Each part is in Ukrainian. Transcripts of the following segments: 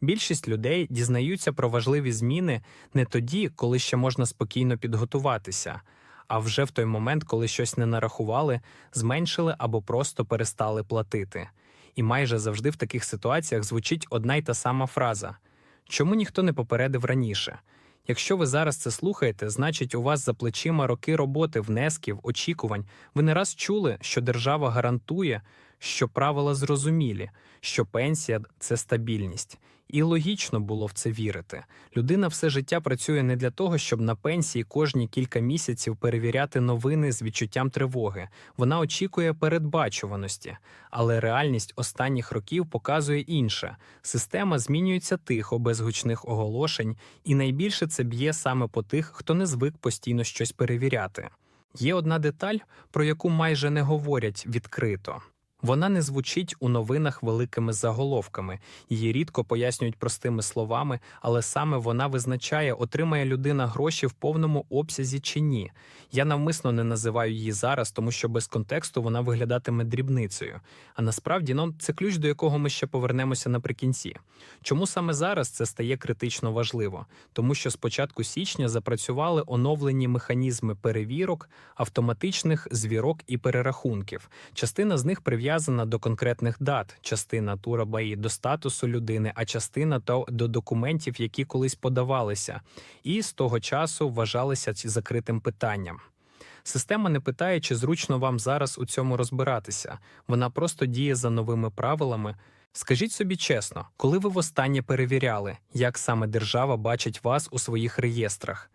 Більшість людей дізнаються про важливі зміни не тоді, коли ще можна спокійно підготуватися, а вже в той момент, коли щось не нарахували, зменшили або просто перестали платити. І майже завжди в таких ситуаціях звучить одна й та сама фраза: чому ніхто не попередив раніше? Якщо ви зараз це слухаєте, значить у вас за плечима роки роботи, внесків, очікувань. Ви не раз чули, що держава гарантує, що правила зрозумілі, що пенсія це стабільність. І логічно було в це вірити. Людина все життя працює не для того, щоб на пенсії кожні кілька місяців перевіряти новини з відчуттям тривоги. Вона очікує передбачуваності, але реальність останніх років показує інше. Система змінюється тихо, без гучних оголошень, і найбільше це б'є саме по тих, хто не звик постійно щось перевіряти. Є одна деталь, про яку майже не говорять відкрито. Вона не звучить у новинах великими заголовками, її рідко пояснюють простими словами, але саме вона визначає, отримає людина гроші в повному обсязі чи ні. Я навмисно не називаю її зараз, тому що без контексту вона виглядатиме дрібницею. А насправді ну, це ключ, до якого ми ще повернемося наприкінці. Чому саме зараз це стає критично важливо? Тому що з початку січня запрацювали оновлені механізми перевірок, автоматичних звірок і перерахунків. Частина з них прив'язана до конкретних дат, частина турабаї до статусу людини, а частина то до документів, які колись подавалися, і з того часу вважалися закритим питанням. Система не питає, чи зручно вам зараз у цьому розбиратися. Вона просто діє за новими правилами. Скажіть собі чесно, коли ви востаннє перевіряли, як саме держава бачить вас у своїх реєстрах?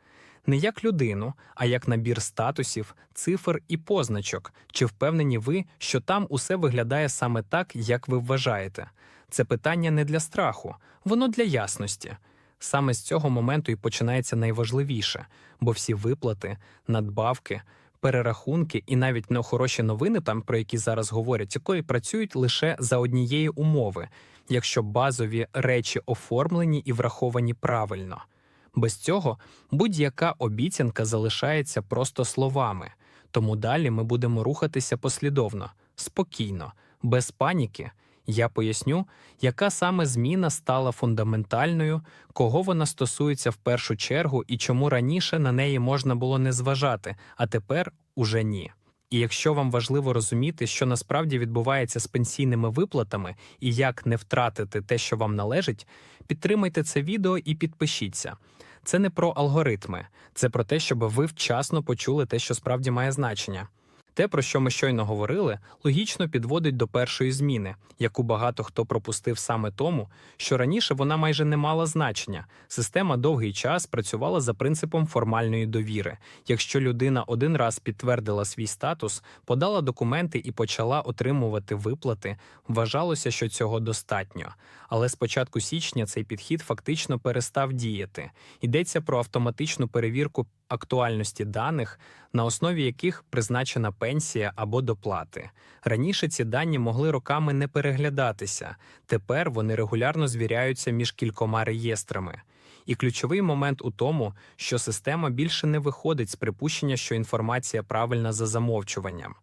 Не як людину, а як набір статусів, цифр і позначок, чи впевнені ви, що там усе виглядає саме так, як ви вважаєте? Це питання не для страху, воно для ясності. Саме з цього моменту і починається найважливіше, бо всі виплати, надбавки, перерахунки і навіть нехороші новини, там про які зараз говорять, якої працюють лише за однієї умови, якщо базові речі оформлені і враховані правильно. Без цього будь-яка обіцянка залишається просто словами, тому далі ми будемо рухатися послідовно, спокійно, без паніки. Я поясню, яка саме зміна стала фундаментальною, кого вона стосується в першу чергу і чому раніше на неї можна було не зважати, а тепер уже ні. І якщо вам важливо розуміти, що насправді відбувається з пенсійними виплатами і як не втратити те, що вам належить, підтримайте це відео і підпишіться. Це не про алгоритми, це про те, щоб ви вчасно почули те, що справді має значення. Те, про що ми щойно говорили, логічно підводить до першої зміни, яку багато хто пропустив саме тому, що раніше вона майже не мала значення. Система довгий час працювала за принципом формальної довіри. Якщо людина один раз підтвердила свій статус, подала документи і почала отримувати виплати, вважалося, що цього достатньо. Але з початку січня цей підхід фактично перестав діяти. Йдеться про автоматичну перевірку актуальності даних, на основі яких призначена пенсія або доплати. Раніше ці дані могли роками не переглядатися, тепер вони регулярно звіряються між кількома реєстрами. І ключовий момент у тому, що система більше не виходить з припущення, що інформація правильна за замовчуванням.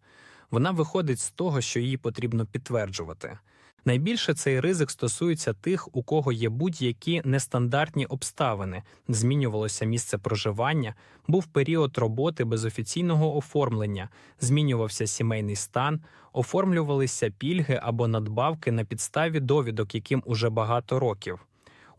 Вона виходить з того, що її потрібно підтверджувати. Найбільше цей ризик стосується тих, у кого є будь-які нестандартні обставини, змінювалося місце проживання, був період роботи без офіційного оформлення, змінювався сімейний стан, оформлювалися пільги або надбавки на підставі довідок, яким уже багато років.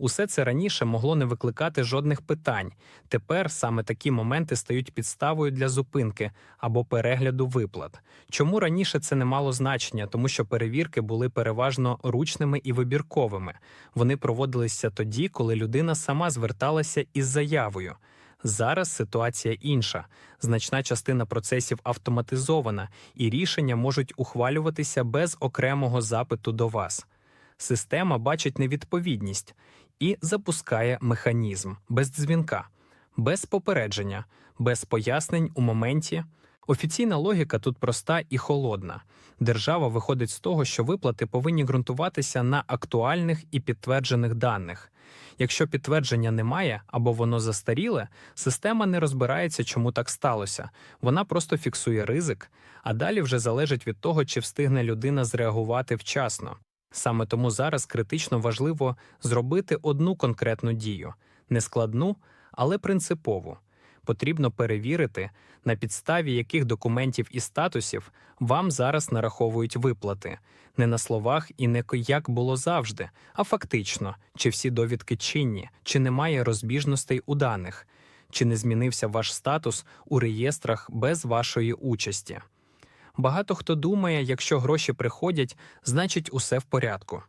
Усе це раніше могло не викликати жодних питань. Тепер саме такі моменти стають підставою для зупинки або перегляду виплат. Чому раніше це не мало значення, тому що перевірки були переважно ручними і вибірковими. Вони проводилися тоді, коли людина сама зверталася із заявою. Зараз ситуація інша. Значна частина процесів автоматизована, і рішення можуть ухвалюватися без окремого запиту до вас. Система бачить невідповідність і запускає механізм без дзвінка, без попередження, без пояснень у моменті. Офіційна логіка тут проста і холодна. Держава виходить з того, що виплати повинні ґрунтуватися на актуальних і підтверджених даних. Якщо підтвердження немає або воно застаріле, система не розбирається, чому так сталося. Вона просто фіксує ризик, а далі вже залежить від того, чи встигне людина зреагувати вчасно. Саме тому зараз критично важливо зробити одну конкретну дію, не складну, але принципову. Потрібно перевірити, на підставі яких документів і статусів вам зараз нараховують виплати, не на словах і не як було завжди, а фактично, чи всі довідки чинні, чи немає розбіжностей у даних, чи не змінився ваш статус у реєстрах без вашої участі. Багато хто думає, якщо гроші приходять, значить усе в порядку.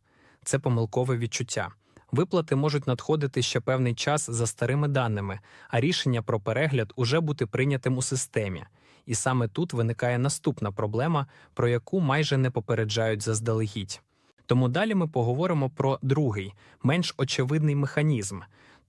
Це помилкове відчуття. Виплати можуть надходити ще певний час за старими даними, а рішення про перегляд уже бути прийнятим у системі. І саме тут виникає наступна проблема, про яку майже не попереджають заздалегідь. Тому далі ми поговоримо про другий, менш очевидний механізм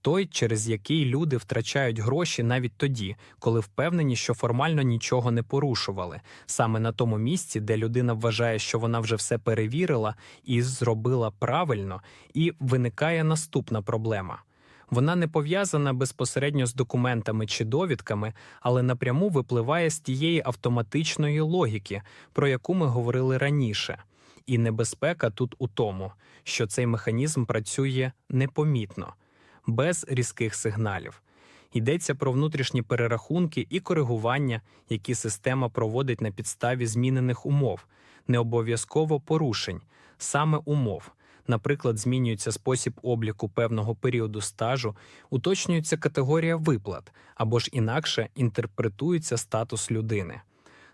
той, через який люди втрачають гроші навіть тоді, коли впевнені, що формально нічого не порушували, саме на тому місці, де людина вважає, що вона вже все перевірила і зробила правильно, і виникає наступна проблема. Вона не пов'язана безпосередньо з документами чи довідками, але напряму випливає з тієї автоматичної логіки, про яку ми говорили раніше. І небезпека тут у тому, що цей механізм працює непомітно без різких сигналів. Йдеться про внутрішні перерахунки і коригування, які система проводить на підставі змінених умов, не обов'язково порушень, саме умов. Наприклад, змінюється спосіб обліку певного періоду стажу, уточнюється категорія виплат або ж інакше інтерпретується статус людини.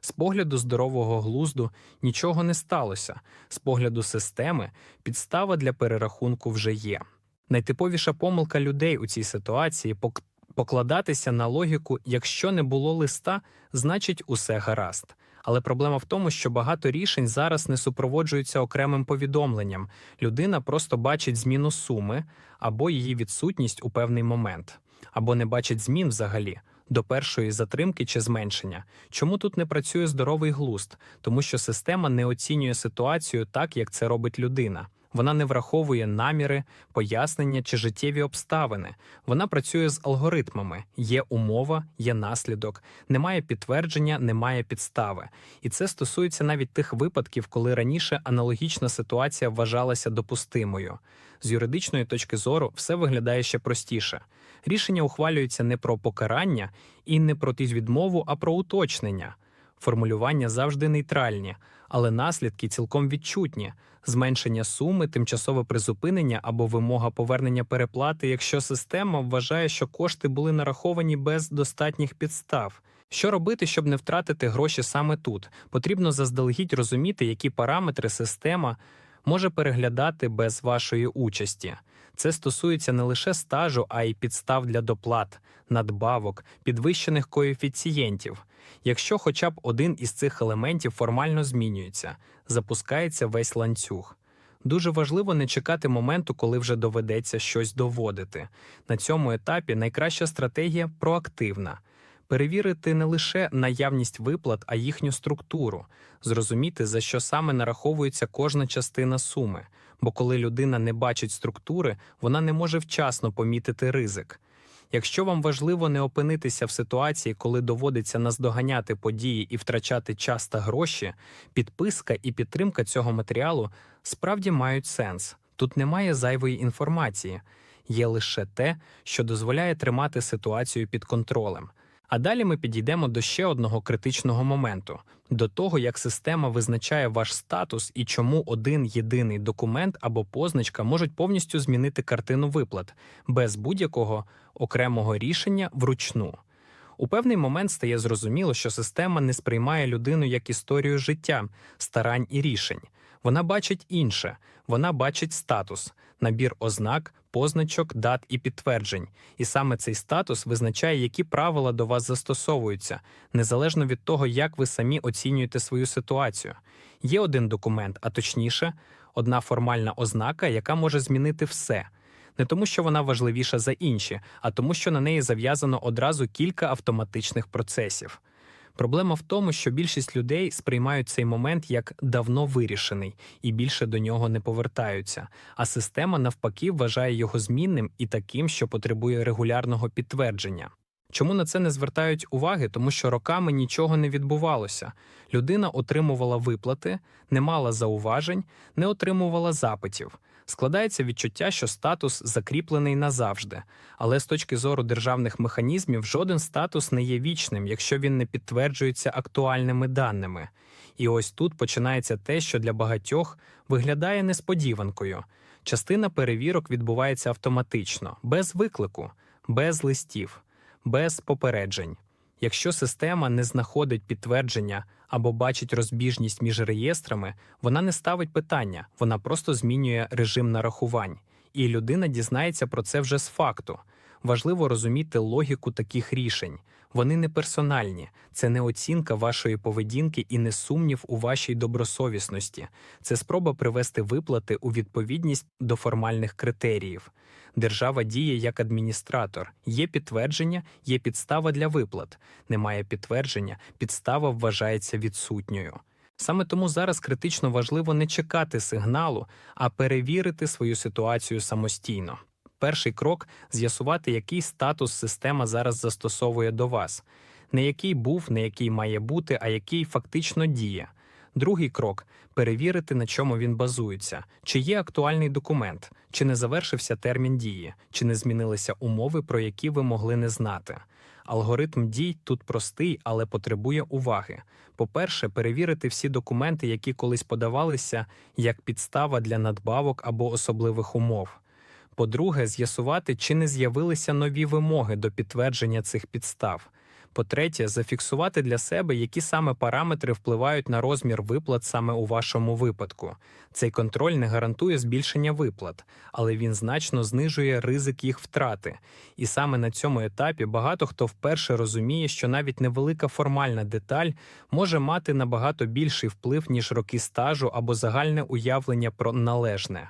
З погляду здорового глузду нічого не сталося. З погляду системи підстава для перерахунку вже є. Найтиповіша помилка людей у цій ситуації пок- покладатися на логіку, якщо не було листа, значить усе гаразд. Але проблема в тому, що багато рішень зараз не супроводжуються окремим повідомленням. Людина просто бачить зміну суми або її відсутність у певний момент, або не бачить змін взагалі. До першої затримки чи зменшення. Чому тут не працює здоровий глузд? Тому що система не оцінює ситуацію так, як це робить людина. Вона не враховує наміри, пояснення чи життєві обставини. Вона працює з алгоритмами: є умова, є наслідок, немає підтвердження, немає підстави. І це стосується навіть тих випадків, коли раніше аналогічна ситуація вважалася допустимою. З юридичної точки зору все виглядає ще простіше. Рішення ухвалюється не про покарання і не про відмову, а про уточнення. Формулювання завжди нейтральні, але наслідки цілком відчутні: зменшення суми, тимчасове призупинення або вимога повернення переплати, якщо система вважає, що кошти були нараховані без достатніх підстав. Що робити, щоб не втратити гроші саме тут? Потрібно заздалегідь розуміти, які параметри система може переглядати без вашої участі. Це стосується не лише стажу, а й підстав для доплат, надбавок, підвищених коефіцієнтів. Якщо хоча б один із цих елементів формально змінюється, запускається весь ланцюг. Дуже важливо не чекати моменту, коли вже доведеться щось доводити. На цьому етапі найкраща стратегія проактивна. Перевірити не лише наявність виплат, а їхню структуру, зрозуміти, за що саме нараховується кожна частина суми. Бо коли людина не бачить структури, вона не може вчасно помітити ризик. Якщо вам важливо не опинитися в ситуації, коли доводиться наздоганяти події і втрачати час та гроші, підписка і підтримка цього матеріалу справді мають сенс. Тут немає зайвої інформації, є лише те, що дозволяє тримати ситуацію під контролем. А далі ми підійдемо до ще одного критичного моменту до того, як система визначає ваш статус і чому один єдиний документ або позначка можуть повністю змінити картину виплат без будь-якого окремого рішення вручну. У певний момент стає зрозуміло, що система не сприймає людину як історію життя, старань і рішень. Вона бачить інше, вона бачить статус, набір ознак, позначок, дат і підтверджень. І саме цей статус визначає, які правила до вас застосовуються, незалежно від того, як ви самі оцінюєте свою ситуацію. Є один документ, а точніше, одна формальна ознака, яка може змінити все. Не тому, що вона важливіша за інші, а тому, що на неї зав'язано одразу кілька автоматичних процесів. Проблема в тому, що більшість людей сприймають цей момент як давно вирішений і більше до нього не повертаються, а система навпаки вважає його змінним і таким, що потребує регулярного підтвердження. Чому на це не звертають уваги? Тому що роками нічого не відбувалося. Людина отримувала виплати, не мала зауважень, не отримувала запитів. Складається відчуття, що статус закріплений назавжди, але з точки зору державних механізмів жоден статус не є вічним, якщо він не підтверджується актуальними даними. І ось тут починається те, що для багатьох виглядає несподіванкою. Частина перевірок відбувається автоматично, без виклику, без листів, без попереджень. Якщо система не знаходить підтвердження або бачить розбіжність між реєстрами, вона не ставить питання, вона просто змінює режим нарахувань, і людина дізнається про це вже з факту. Важливо розуміти логіку таких рішень. Вони не персональні, це не оцінка вашої поведінки і не сумнів у вашій добросовісності. Це спроба привести виплати у відповідність до формальних критеріїв. Держава діє як адміністратор. Є підтвердження, є підстава для виплат. Немає підтвердження, підстава вважається відсутньою. Саме тому зараз критично важливо не чекати сигналу, а перевірити свою ситуацію самостійно. Перший крок з'ясувати, який статус система зараз застосовує до вас, не який був, не який має бути, а який фактично діє. Другий крок перевірити, на чому він базується, чи є актуальний документ, чи не завершився термін дії, чи не змінилися умови, про які ви могли не знати. Алгоритм дій тут простий, але потребує уваги. По-перше, перевірити всі документи, які колись подавалися як підстава для надбавок або особливих умов. По-друге, з'ясувати, чи не з'явилися нові вимоги до підтвердження цих підстав. По-третє, зафіксувати для себе, які саме параметри впливають на розмір виплат саме у вашому випадку. Цей контроль не гарантує збільшення виплат, але він значно знижує ризик їх втрати. І саме на цьому етапі багато хто вперше розуміє, що навіть невелика формальна деталь може мати набагато більший вплив, ніж роки стажу або загальне уявлення про належне.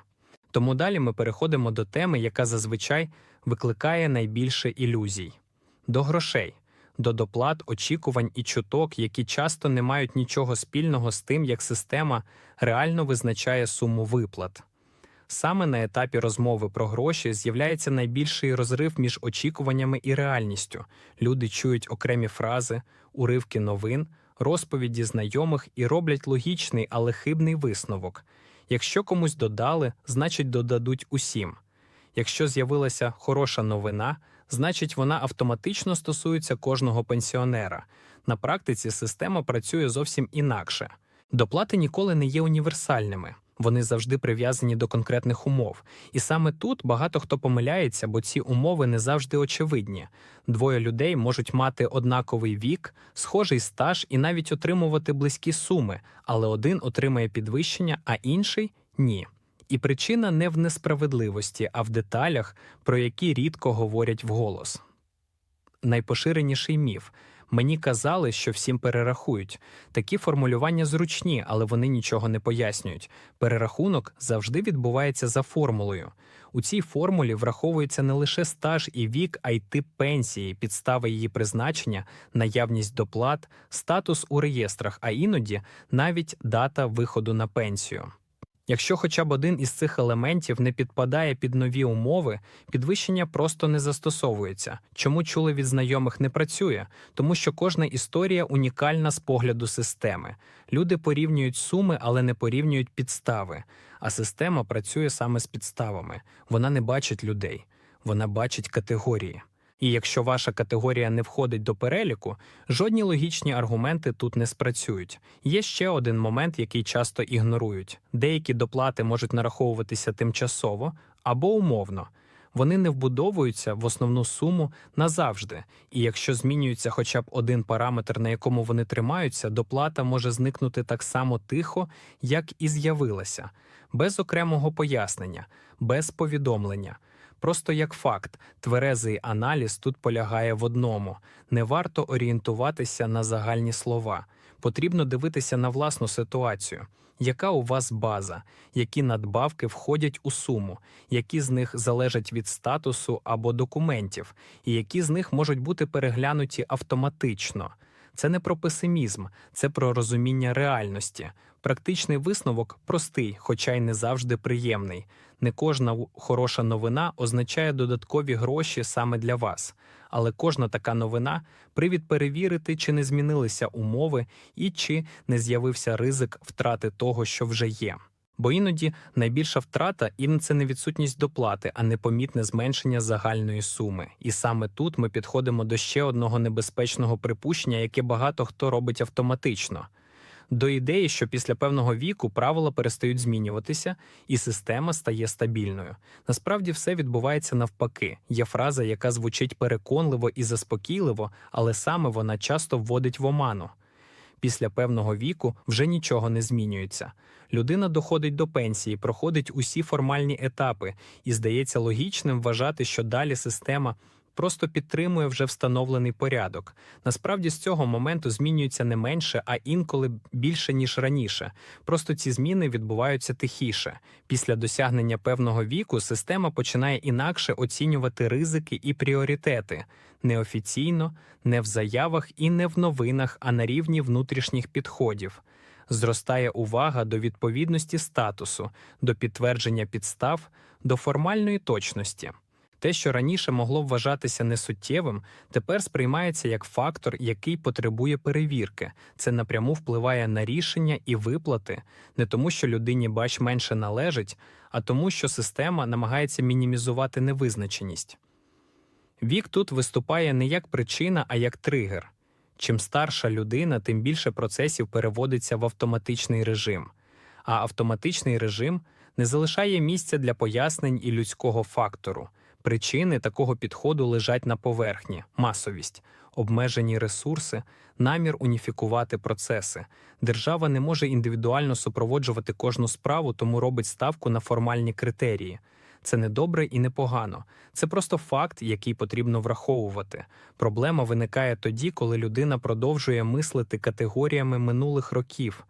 Тому далі ми переходимо до теми, яка зазвичай викликає найбільше ілюзій до грошей, до доплат, очікувань і чуток, які часто не мають нічого спільного з тим, як система реально визначає суму виплат. Саме на етапі розмови про гроші з'являється найбільший розрив між очікуваннями і реальністю. Люди чують окремі фрази, уривки новин, розповіді знайомих і роблять логічний, але хибний висновок. Якщо комусь додали, значить додадуть усім. Якщо з'явилася хороша новина, значить вона автоматично стосується кожного пенсіонера. На практиці система працює зовсім інакше. Доплати ніколи не є універсальними. Вони завжди прив'язані до конкретних умов. І саме тут багато хто помиляється, бо ці умови не завжди очевидні. Двоє людей можуть мати однаковий вік, схожий стаж і навіть отримувати близькі суми, але один отримає підвищення, а інший ні. І причина не в несправедливості, а в деталях, про які рідко говорять вголос. Найпоширеніший міф. Мені казали, що всім перерахують. Такі формулювання зручні, але вони нічого не пояснюють. Перерахунок завжди відбувається за формулою. У цій формулі враховується не лише стаж і вік, а й тип пенсії, підстава її призначення, наявність доплат, статус у реєстрах, а іноді навіть дата виходу на пенсію. Якщо хоча б один із цих елементів не підпадає під нові умови, підвищення просто не застосовується. Чому чули від знайомих не працює? Тому що кожна історія унікальна з погляду системи. Люди порівнюють суми, але не порівнюють підстави. А система працює саме з підставами. Вона не бачить людей, вона бачить категорії. І якщо ваша категорія не входить до переліку, жодні логічні аргументи тут не спрацюють. Є ще один момент, який часто ігнорують: деякі доплати можуть нараховуватися тимчасово або умовно. Вони не вбудовуються в основну суму назавжди, і якщо змінюється хоча б один параметр, на якому вони тримаються, доплата може зникнути так само тихо, як і з'явилася, без окремого пояснення, без повідомлення. Просто як факт, тверезий аналіз тут полягає в одному: не варто орієнтуватися на загальні слова. Потрібно дивитися на власну ситуацію. Яка у вас база, які надбавки входять у суму, які з них залежать від статусу або документів, і які з них можуть бути переглянуті автоматично? Це не про песимізм, це про розуміння реальності. Практичний висновок простий, хоча й не завжди приємний. Не кожна хороша новина означає додаткові гроші саме для вас, але кожна така новина привід перевірити, чи не змінилися умови і чи не з'явився ризик втрати того, що вже є. Бо іноді найбільша втрата і це не відсутність доплати, а непомітне зменшення загальної суми. І саме тут ми підходимо до ще одного небезпечного припущення, яке багато хто робить автоматично. До ідеї, що після певного віку правила перестають змінюватися, і система стає стабільною. Насправді все відбувається навпаки. Є фраза, яка звучить переконливо і заспокійливо, але саме вона часто вводить в оману. Після певного віку вже нічого не змінюється. Людина доходить до пенсії, проходить усі формальні етапи, і здається логічним вважати, що далі система просто підтримує вже встановлений порядок. Насправді з цього моменту змінюється не менше, а інколи більше ніж раніше. Просто ці зміни відбуваються тихіше. Після досягнення певного віку система починає інакше оцінювати ризики і пріоритети неофіційно, не в заявах і не в новинах, а на рівні внутрішніх підходів. Зростає увага до відповідності статусу, до підтвердження підстав, до формальної точності. Те, що раніше могло вважатися несуттєвим, тепер сприймається як фактор, який потребує перевірки. Це напряму впливає на рішення і виплати, не тому, що людині бач менше належить, а тому, що система намагається мінімізувати невизначеність. Вік тут виступає не як причина, а як тригер. Чим старша людина, тим більше процесів переводиться в автоматичний режим. А автоматичний режим не залишає місця для пояснень і людського фактору. Причини такого підходу лежать на поверхні: масовість, обмежені ресурси, намір уніфікувати процеси. Держава не може індивідуально супроводжувати кожну справу, тому робить ставку на формальні критерії. Це не добре і не погано. Це просто факт, який потрібно враховувати. Проблема виникає тоді, коли людина продовжує мислити категоріями минулих років.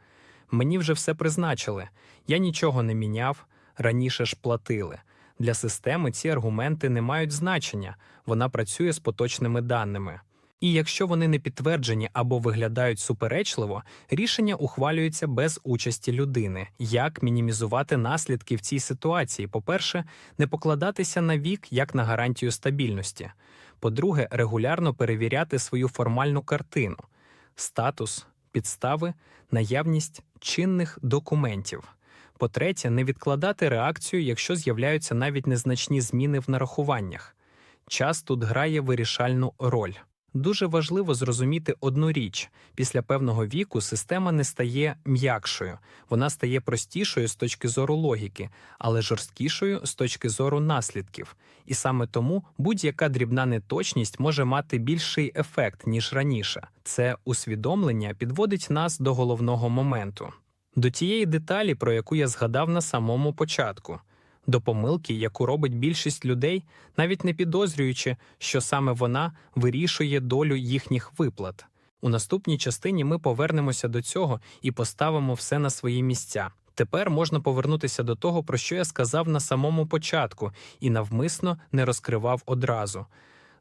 Мені вже все призначили, я нічого не міняв, раніше ж платили. Для системи ці аргументи не мають значення, вона працює з поточними даними. І якщо вони не підтверджені або виглядають суперечливо, рішення ухвалюється без участі людини. Як мінімізувати наслідки в цій ситуації? По-перше, не покладатися на вік як на гарантію стабільності. По-друге, регулярно перевіряти свою формальну картину, статус, підстави, наявність чинних документів. По-третє, не відкладати реакцію, якщо з'являються навіть незначні зміни в нарахуваннях. Час тут грає вирішальну роль. Дуже важливо зрозуміти одну річ: після певного віку система не стає м'якшою, вона стає простішою з точки зору логіки, але жорсткішою з точки зору наслідків. І саме тому будь-яка дрібна неточність може мати більший ефект ніж раніше. Це усвідомлення підводить нас до головного моменту, до тієї деталі, про яку я згадав на самому початку до помилки, яку робить більшість людей, навіть не підозрюючи, що саме вона вирішує долю їхніх виплат. У наступній частині ми повернемося до цього і поставимо все на свої місця. Тепер можна повернутися до того, про що я сказав на самому початку, і навмисно не розкривав одразу.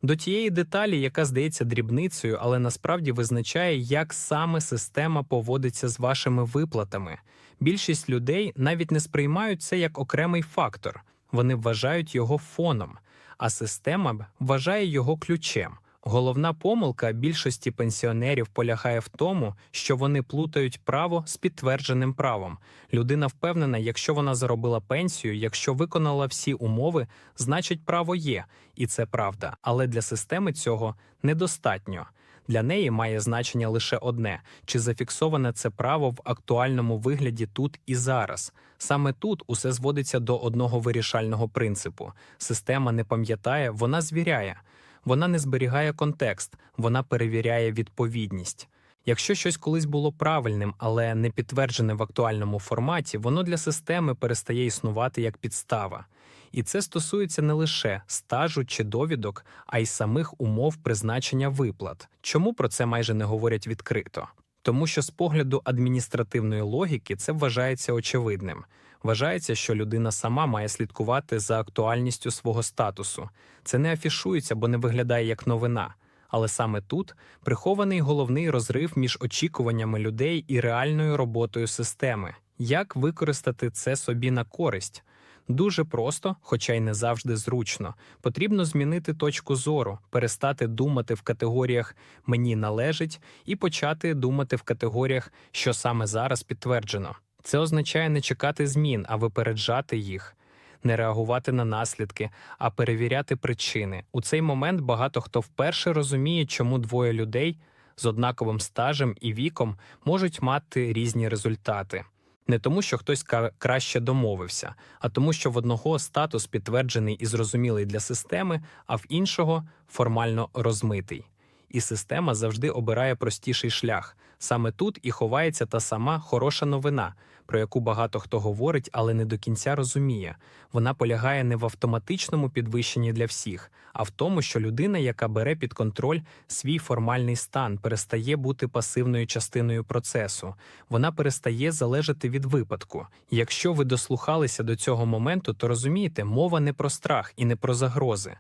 До тієї деталі, яка здається дрібницею, але насправді визначає, як саме система поводиться з вашими виплатами. Більшість людей навіть не сприймають це як окремий фактор, вони вважають його фоном, а система вважає його ключем. Головна помилка більшості пенсіонерів полягає в тому, що вони плутають право з підтвердженим правом. Людина впевнена, якщо вона заробила пенсію, якщо виконала всі умови, значить право є, і це правда. Але для системи цього недостатньо. Для неї має значення лише одне: чи зафіксоване це право в актуальному вигляді тут і зараз. Саме тут усе зводиться до одного вирішального принципу: система не пам'ятає, вона звіряє. Вона не зберігає контекст, вона перевіряє відповідність. Якщо щось колись було правильним, але не підтверджене в актуальному форматі, воно для системи перестає існувати як підстава. І це стосується не лише стажу чи довідок, а й самих умов призначення виплат. Чому про це майже не говорять відкрито? Тому що з погляду адміністративної логіки це вважається очевидним. Вважається, що людина сама має слідкувати за актуальністю свого статусу. Це не афішується, бо не виглядає як новина. Але саме тут прихований головний розрив між очікуваннями людей і реальною роботою системи. Як використати це собі на користь? Дуже просто, хоча й не завжди зручно. Потрібно змінити точку зору, перестати думати в категоріях мені належить і почати думати в категоріях, що саме зараз підтверджено. Це означає не чекати змін, а випереджати їх, не реагувати на наслідки, а перевіряти причини. У цей момент багато хто вперше розуміє, чому двоє людей з однаковим стажем і віком можуть мати різні результати. Не тому, що хтось краще домовився, а тому, що в одного статус підтверджений і зрозумілий для системи, а в іншого формально розмитий. І система завжди обирає простіший шлях. Саме тут і ховається та сама хороша новина, про яку багато хто говорить, але не до кінця розуміє. Вона полягає не в автоматичному підвищенні для всіх, а в тому, що людина, яка бере під контроль свій формальний стан, перестає бути пасивною частиною процесу. Вона перестає залежати від випадку. Якщо ви дослухалися до цього моменту, то розумієте, мова не про страх і не про загрози.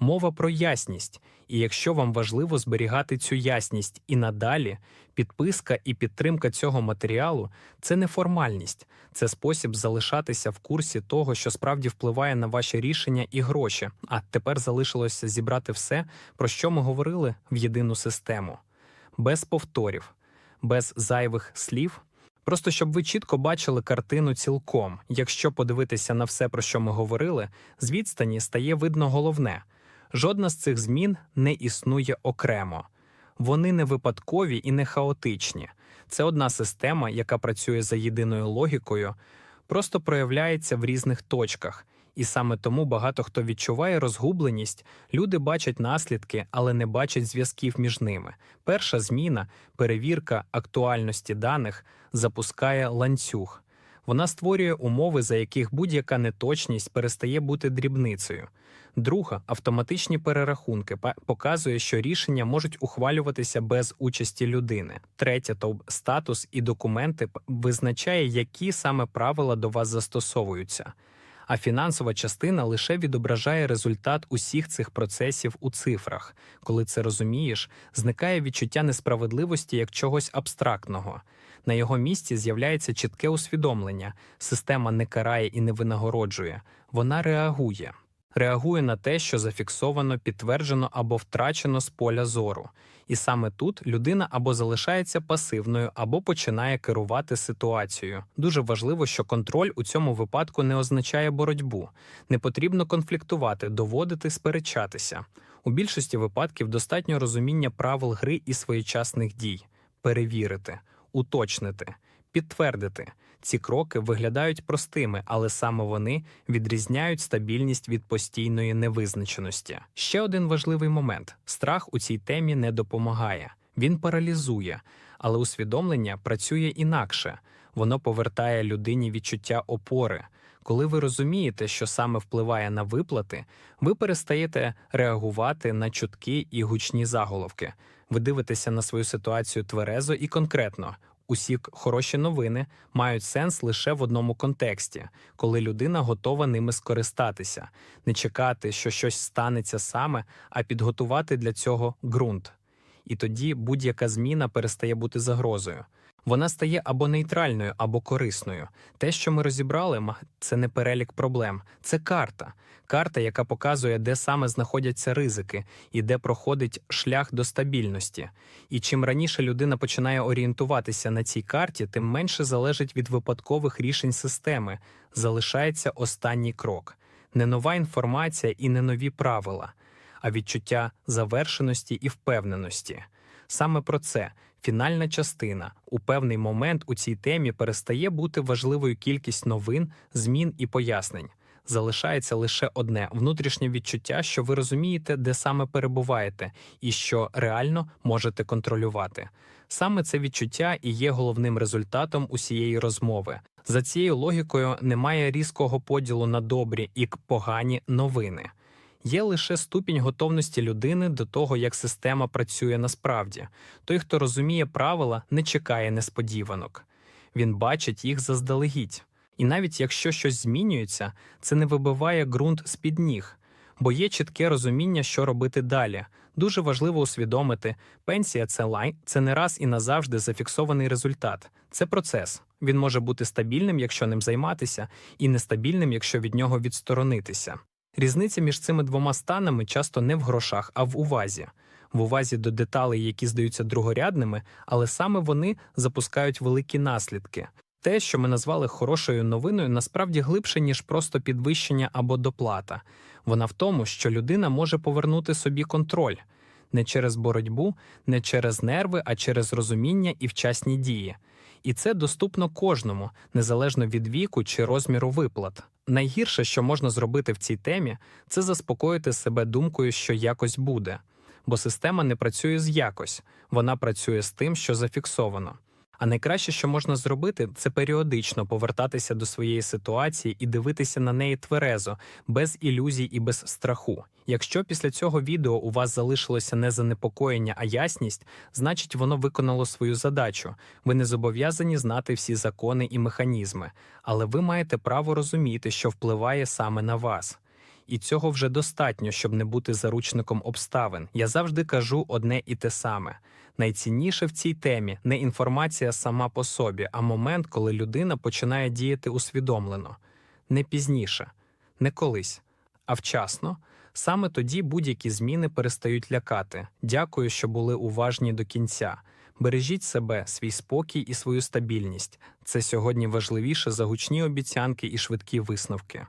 Мова про ясність. І якщо вам важливо зберігати цю ясність і надалі, підписка і підтримка цього матеріалу це не формальність, це спосіб залишатися в курсі того, що справді впливає на ваші рішення і гроші. А тепер залишилося зібрати все, про що ми говорили в єдину систему, без повторів, без зайвих слів. Просто щоб ви чітко бачили картину цілком. Якщо подивитися на все, про що ми говорили, з відстані стає видно головне. Жодна з цих змін не існує окремо. Вони не випадкові і не хаотичні. Це одна система, яка працює за єдиною логікою, просто проявляється в різних точках. І саме тому багато хто відчуває розгубленість, люди бачать наслідки, але не бачать зв'язків між ними. Перша зміна, перевірка актуальності даних, запускає ланцюг. Вона створює умови, за яких будь-яка неточність перестає бути дрібницею. Друга автоматичні перерахунки показує, що рішення можуть ухвалюватися без участі людини. Третя то статус і документи визначає, які саме правила до вас застосовуються. А фінансова частина лише відображає результат усіх цих процесів у цифрах. Коли це розумієш, зникає відчуття несправедливості як чогось абстрактного. На його місці з'являється чітке усвідомлення: система не карає і не винагороджує, вона реагує. Реагує на те, що зафіксовано, підтверджено або втрачено з поля зору. І саме тут людина або залишається пасивною, або починає керувати ситуацією. Дуже важливо, що контроль у цьому випадку не означає боротьбу. Не потрібно конфліктувати, доводити, сперечатися. У більшості випадків достатньо розуміння правил гри і своєчасних дій, перевірити, уточнити, підтвердити. Ці кроки виглядають простими, але саме вони відрізняють стабільність від постійної невизначеності. Ще один важливий момент: страх у цій темі не допомагає, він паралізує, але усвідомлення працює інакше. Воно повертає людині відчуття опори. Коли ви розумієте, що саме впливає на виплати, ви перестаєте реагувати на чутки і гучні заголовки. Ви дивитеся на свою ситуацію тверезо і конкретно. Усі хороші новини мають сенс лише в одному контексті, коли людина готова ними скористатися, не чекати, що щось станеться саме, а підготувати для цього ґрунт. І тоді будь-яка зміна перестає бути загрозою. Вона стає або нейтральною, або корисною. Те, що ми розібрали, це не перелік проблем, це карта. Карта, яка показує, де саме знаходяться ризики і де проходить шлях до стабільності. І чим раніше людина починає орієнтуватися на цій карті, тим менше залежить від випадкових рішень системи. Залишається останній крок: не нова інформація і не нові правила, а відчуття завершеності і впевненості. Саме про це фінальна частина у певний момент у цій темі перестає бути важливою кількість новин, змін і пояснень. Залишається лише одне внутрішнє відчуття, що ви розумієте, де саме перебуваєте, і що реально можете контролювати. Саме це відчуття і є головним результатом усієї розмови. За цією логікою немає різкого поділу на добрі і погані новини. Є лише ступінь готовності людини до того, як система працює насправді. Той, хто розуміє правила, не чекає несподіванок. Він бачить їх заздалегідь. І навіть якщо щось змінюється, це не вибиває ґрунт з-під ніг, бо є чітке розуміння, що робити далі. Дуже важливо усвідомити, пенсія це лайн, це не раз і назавжди зафіксований результат. Це процес. Він може бути стабільним, якщо ним займатися, і нестабільним, якщо від нього відсторонитися. Різниця між цими двома станами часто не в грошах, а в увазі. В увазі до деталей, які здаються другорядними, але саме вони запускають великі наслідки. Те, що ми назвали хорошою новиною, насправді глибше, ніж просто підвищення або доплата. Вона в тому, що людина може повернути собі контроль не через боротьбу, не через нерви, а через розуміння і вчасні дії. І це доступно кожному, незалежно від віку чи розміру виплат. Найгірше, що можна зробити в цій темі, це заспокоїти себе думкою, що якось буде. Бо система не працює з якось, вона працює з тим, що зафіксовано. А найкраще, що можна зробити, це періодично повертатися до своєї ситуації і дивитися на неї тверезо, без ілюзій і без страху. Якщо після цього відео у вас залишилося не занепокоєння, а ясність, значить воно виконало свою задачу. Ви не зобов'язані знати всі закони і механізми, але ви маєте право розуміти, що впливає саме на вас. І цього вже достатньо, щоб не бути заручником обставин. Я завжди кажу одне і те саме. Найцінніше в цій темі не інформація сама по собі, а момент, коли людина починає діяти усвідомлено, не пізніше, не колись, а вчасно. Саме тоді будь-які зміни перестають лякати. Дякую, що були уважні до кінця. Бережіть себе, свій спокій і свою стабільність. Це сьогодні важливіше за гучні обіцянки і швидкі висновки.